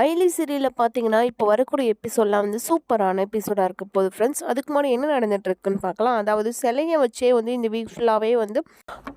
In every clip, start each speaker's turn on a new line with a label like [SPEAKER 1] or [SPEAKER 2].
[SPEAKER 1] ஐலி சீரியலில் பார்த்தீங்கன்னா இப்போ வரக்கூடிய எபிசோட்லாம் வந்து சூப்பரான எபிசோடாக இருக்க. போகுது ஃப்ரெண்ட்ஸ் அதுக்கு முன்னாடி என்ன நடந்துகிட்ருக்குன்னு பார்க்கலாம் அதாவது சிலையை வச்சே வந்து இந்த வீக் ஃபுல்லாகவே வந்து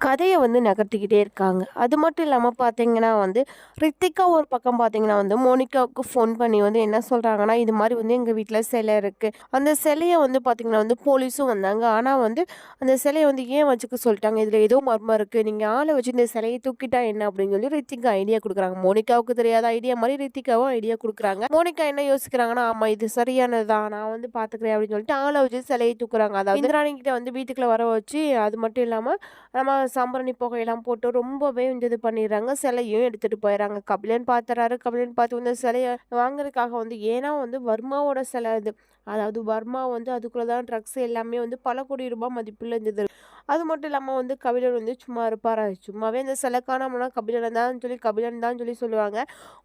[SPEAKER 1] கதையை வந்து நகர்த்திக்கிட்டே இருக்காங்க. அது மட்டும் இல்லாமல் பார்த்தீங்கன்னா வந்து ரித்திகா ஒரு பக்கம் பார்த்தீங்கன்னா வந்து மோனிகாவுக்கு ஃபோன் பண்ணி வந்து என்ன சொல்கிறாங்கன்னா இது மாதிரி வந்து எங்கள் வீட்டில் சிலை இருக்குது அந்த சிலையை வந்து பார்த்தீங்கன்னா வந்து போலீஸும் வந்தாங்க. ஆனால் வந்து அந்த சிலையை வந்து ஏன் வச்சுக்க சொல்லிட்டாங்க? இதில் ஏதோ மர்மம் இருக்குது நீங்கள் ஆளை வச்சு இந்த சிலையை தூக்கிட்டா என்ன அப்படின்னு சொல்லி ரித்திகா ஐடியா கொடுக்குறாங்க. மோனிகாவுக்கு தெரியாத ஐடியா மாதிரி ரித்திகாவும் ஐடியா கொடுக்குறாங்க. மோனிகா என்ன யோசிக்கிறாங்கன்னா ஆமா இது சரியானதுதான் நான் வந்து பாத்துக்கிறேன் அப்படின்னு சொல்லிட்டு ஆளை வச்சு சிலையை தூக்குறாங்க. அதாவது இந்திராணி கிட்ட வந்து வீட்டுக்குள்ள வர வச்சு அது மட்டும் இல்லாம நம்ம சாம்பிராணி புகையெல்லாம் போட்டு ரொம்பவே வந்து இது பண்ணிடுறாங்க. சிலையும் எடுத்துட்டு போயிடறாங்க கபிலன் பாத்துறாரு. கபிலன் பார்த்து வந்து சிலையை வாங்குறதுக்காக வந்து ஏன்னா வந்து வர்மாவோட சிலை இது அதாவது வர்மா வந்து அதுக்குள்ளே தான் ட்ரக்ஸ் எல்லாமே வந்து பல கோடி ரூபாய் மதிப்புள்ள இருந்தது. அது மட்டும் இல்லாமல் வந்து கபிலர் வந்து சும்மா இருப்பாரா. சும்மாவே இந்த சிலை காணாமனா கபிலன் தான் சொல்லி கபிலன் தான் சொல்லி சொல்லுவாங்க.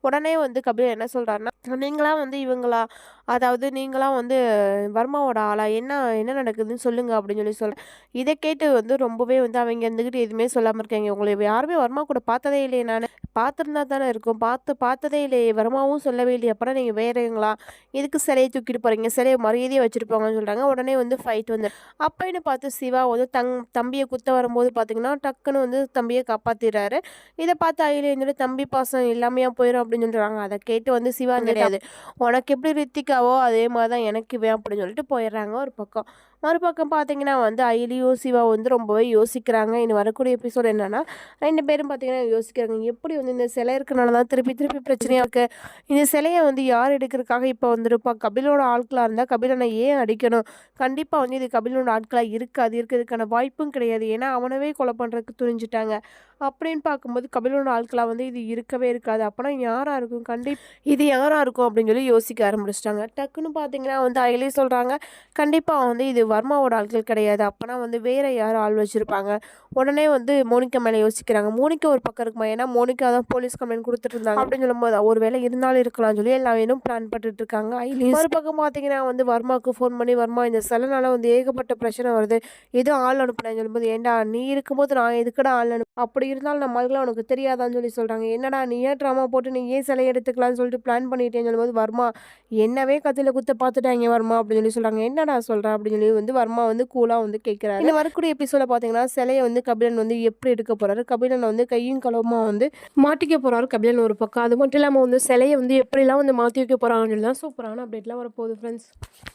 [SPEAKER 1] உடனே வந்து கபிலன் என்ன சொல்கிறாருன்னா நீங்களாம் வந்து இவங்களா? அதாவது நீங்களாம் வந்து வர்மாவோட ஆளா? என்ன என்ன நடக்குதுன்னு சொல்லுங்க அப்படின்னு சொல்லி சொல்கிறேன் இதை கேட்டு வந்து ரொம்பவே வந்து அவங்க இருந்துக்கிட்டு எதுவுமே சொல்லாமல் இருக்காங்க. உங்களை யாருமே வர்மா கூட பார்த்ததே இல்லையே நான். பார்த்துருந்தா தானே இருக்கும். பார்த்து பார்த்ததே இல்லையே. வர்மாவும் சொல்லவே இல்லையே. அப்புறம் நீங்கள் வேறங்களா எதுக்கு சிலையை தூக்கிட்டு போகிறீங்க சிலையை மரியாதையை வச்சுருப்பாங்கன்னு சொல்கிறாங்க உடனே வந்து ஃபைட் வந்து. அப்போன்னு பார்த்து சிவா வந்து தங் தம்பியை குத்த வரும்போது பார்த்தீங்கன்னா டக்குன்னு வந்து தம்பியை காப்பாற்றிடுறாரு இதை பார்த்து அயிலே இருந்துட்டு தம்பி பாசம் இல்லாமையாக போயிடும் அப்படின்னு சொல்கிறாங்க அதை கேட்டு வந்து சிவா கிடையாது. உனக்கு எப்படி ரித்திகாவோ அதே மாதிரி தான் எனக்கு இவன் அப்படின்னு சொல்லிட்டு போயிடுறாங்க ஒரு பக்கம். மறுபக்கம் பார்த்தீங்கன்னா வந்து அயிலியும் சிவா வந்து ரொம்பவே யோசிக்கிறாங்க. இனி வரக்கூடிய எபிசோட் என்னென்னா ரெண்டு பேரும் பார்த்தீங்கன்னா யோசிக்கிறாங்க. எப்படி வந்து இந்த சிலை இருக்கனால தான் திருப்பி திருப்பி பிரச்சனையாக இருக்குது இந்த சிலையை வந்து யார் எடுக்கிறதுக்காக இப்போ வந்துருப்பா? கபிலோட ஆட்களாக இருந்தால் கபிலனை ஏன் அடிக்கணும்? கண்டிப்பாக வந்து இது கபிலோட ஆட்களாக இருக்காது. இருக்கிறதுக்கான வாய்ப்பும் கிடையாது. ஏன்னா அவனவே கொலை பண்ணுறதுக்கு துணிஞ்சிட்டாங்க. அப்படின்னு பார்க்கும்போது கபிலோட ஆட்களாக வந்து இது இருக்கவே இருக்காது. அப்போனா யாராக இருக்கும்? கண்டிப்பாக இது யாராக இருக்கும்? அப்படின்னு சொல்லி யோசிக்க ஆரம்பிச்சிட்டாங்க. டக்குன்னு பார்த்தீங்கன்னா வந்து அயலே சொல்கிறாங்க கண்டிப்பாக வந்து இது வர்மாவோட ஆட்கள் கிடையாது. அப்போனா வந்து வேறு யாரும் ஆள் வச்சுருப்பாங்க? உடனே வந்து மோனிகா மேலே யோசிக்கிறாங்க. மோனிகா ஒரு பக்கம் இருக்குமா? ஏன்னா மோனிகா தான் போலீஸ் கம்ப்ளைண்ட் கொடுத்துட்டு இருந்தாங்க அப்படின்னு சொல்லும்போது ஒரு வேலை இருந்தாலும் இருக்கலாம்னு சொல்லி எல்லாம் வேணும் பிளான் பண்ணிட்டு இருக்காங்க ஒரு பக்கம் பார்த்தீங்கன்னா வந்து வர்மாவுக்கு ஃபோன் பண்ணி வர்மா இந்த சிலனால வந்து ஏகப்பட்ட பிரச்சனை வருது. எதுவும் ஆள் அனுப்புனேன்னு சொல்லும்போது ஏன்டா நீ இருக்கும்போது நான் எதுக்கடா ஆள் அனுப்பு அப்படி இருந்தாலும் நம்ம நம்மளுக்குலாம் உனக்கு தெரியாதான்னு சொல்லி சொல்கிறாங்க என்னடா நீ ஏன் ட்ராமா போட்டு நீ ஏன் சிலையை எடுத்துக்கலாம்னு சொல்லிட்டு பிளான் பண்ணிட்டேன்னு சொல்லும்போது வர்மா என்னவே கத்தியில் குத்த பார்த்துட்டாங்க வர்மா அப்படின்னு சொல்லி சொல்கிறாங்க என்னடா சொல்கிற அப்படின்னு சொல்லி வந்து வர்மா வந்து கூலாக வந்து கேட்குறாரு இந்த வரக்கூடிய எபிசோட பார்த்தீங்கன்னா சிலையை வந்து கபிலன் வந்து எப்படி எடுக்க போகிறாரு கபிலன் வந்து கையும் களவுமா வந்து மாட்டிக்க போகிறாரு கபிலன் ஒரு பக்கம். அது மட்டும் இல்லாமல் வந்து சிலையை வந்து எப்படிலாம் வந்து மாற்றி வைக்க போகிறாங்கன்னு சொல்லி தான் சூப்பரான அப்டேட்லாம் வரப்போகுது ஃப்ரெண்ட்ஸ்